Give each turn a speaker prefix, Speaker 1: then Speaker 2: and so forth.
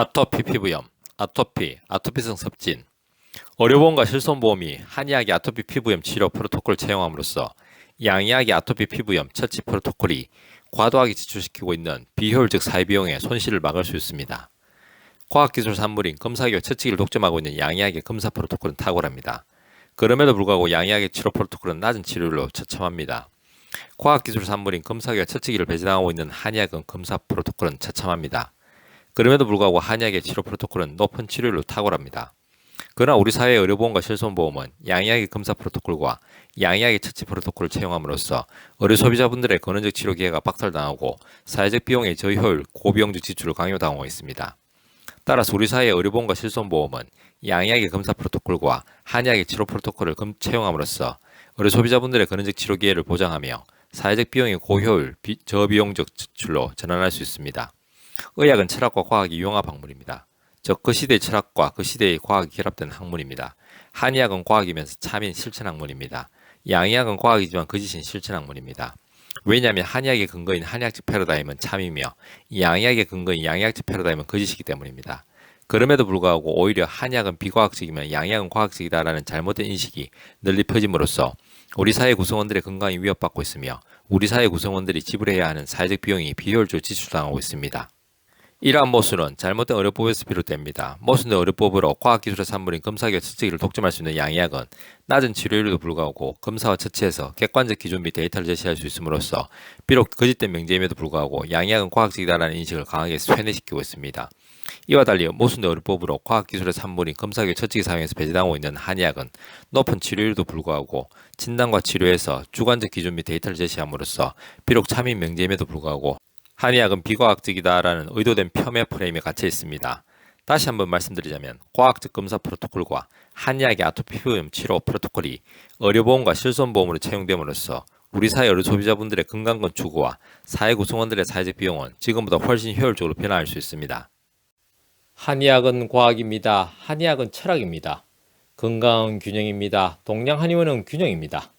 Speaker 1: 아토피 피부염, 아토피, 아토피성 섭진, 의료보험과 실손보험이 한의학의 아토피 피부염 치료 프로토콜을 채용함으로써 양의학의 아토피 피부염 처치 프로토콜이 과도하게 지출시키고 있는 비효율적 사회비용의 손실을 막을 수 있습니다. 과학기술 산물인 검사기와 처치기를 독점하고 있는 양의학의 검사 프로토콜은 탁월합니다. 그럼에도 불구하고 양의학의 치료 프로토콜은 낮은 치료율로 처참합니다. 과학기술 산물인 검사기와 처치기를 배제당하고 있는 한의학은 검사 프로토콜은 처참합니다. 그럼에도 불구하고 한의학의 치료 프로토콜은 높은 치료율로 탁월합니다. 그러나 우리 사회의 의료보험과 실손보험은 양의학의 검사 프로토콜과 양의학의 처치 프로토콜을 채용함으로써 의료 소비자분들의 근원적 치료 기회가 박탈당하고 사회적 비용의 저효율, 고비용적 지출을 강요당하고 있습니다. 따라서 우리 사회의 의료보험과 실손보험은 양의학의 검사 프로토콜과 한의학의 치료 프로토콜을 검- 채용함으로써 의료 소비자분들의 근원적 치료 기회를 보장하며 사회적 비용의 고효율, 비- 저비용적 지출로 전환할 수 있습니다. 의학은 철학과 과학이 융합 학문입니다. 즉 그 시대의 철학과 그 시대의 과학이 결합된 학문입니다. 한의학은 과학이면서 참인 실천 학문입니다. 양의학은 과학이지만 거짓인 실천 학문입니다. 왜냐하면 한의학의 근거인 한의학적 패러다임은 참이며 양의학의 근거인 양의학적 패러다임은 거짓이기 때문입니다. 그럼에도 불구하고 오히려 한의학은 비과학적이면 양의학은 과학적이다라는 잘못된 인식이 널리 퍼짐으로써 우리 사회 구성원들의 건강이 위협받고 있으며 우리 사회 구성원들이 지불해야 하는 사회적 비용이 비효율적으로 지출당하고 있습니다. 이러한 모순은 잘못된 의료법에서 비롯됩니다. 모순된 의료법으로 과학기술의 산물인 검사기와 처치기를 독점할 수 있는 양의학은 낮은 치료율에도 불구하고 검사와 처치에서 객관적 기준 및 데이터를 제시할 수 있음으로써 비록 거짓된 명제임에도 불구하고 양의학은 과학적이다라는 인식을 강하게 쇠뇌시키고 있습니다. 이와 달리 모순된 의료법으로 과학기술의 산물인 검사기와 처치기 사용에서 배제당하고 있는 한의학은 높은 치료율에도 불구하고 진단과 치료에서 주관적 기준 및 데이터를 제시함으로써 비록 참인 명제임에도 불구하고 한의학은 비과학적이다라는 의도된 폄훼 프레임에 갇혀 있습니다. 다시 한번 말씀드리자면 과학적 검사 프로토콜과 한의학의 아토피 피부염 치료 프로토콜이 의료보험과 실손보험으로 채용됨으로써 우리 사회 의료 소비자분들의 건강권 추구와 사회 구성원들의 사회적 비용은 지금보다 훨씬 효율적으로 변화할 수 있습니다. 한의학은 과학입니다. 한의학은 철학입니다. 건강은 균형입니다. 동양 한의원은 균형입니다.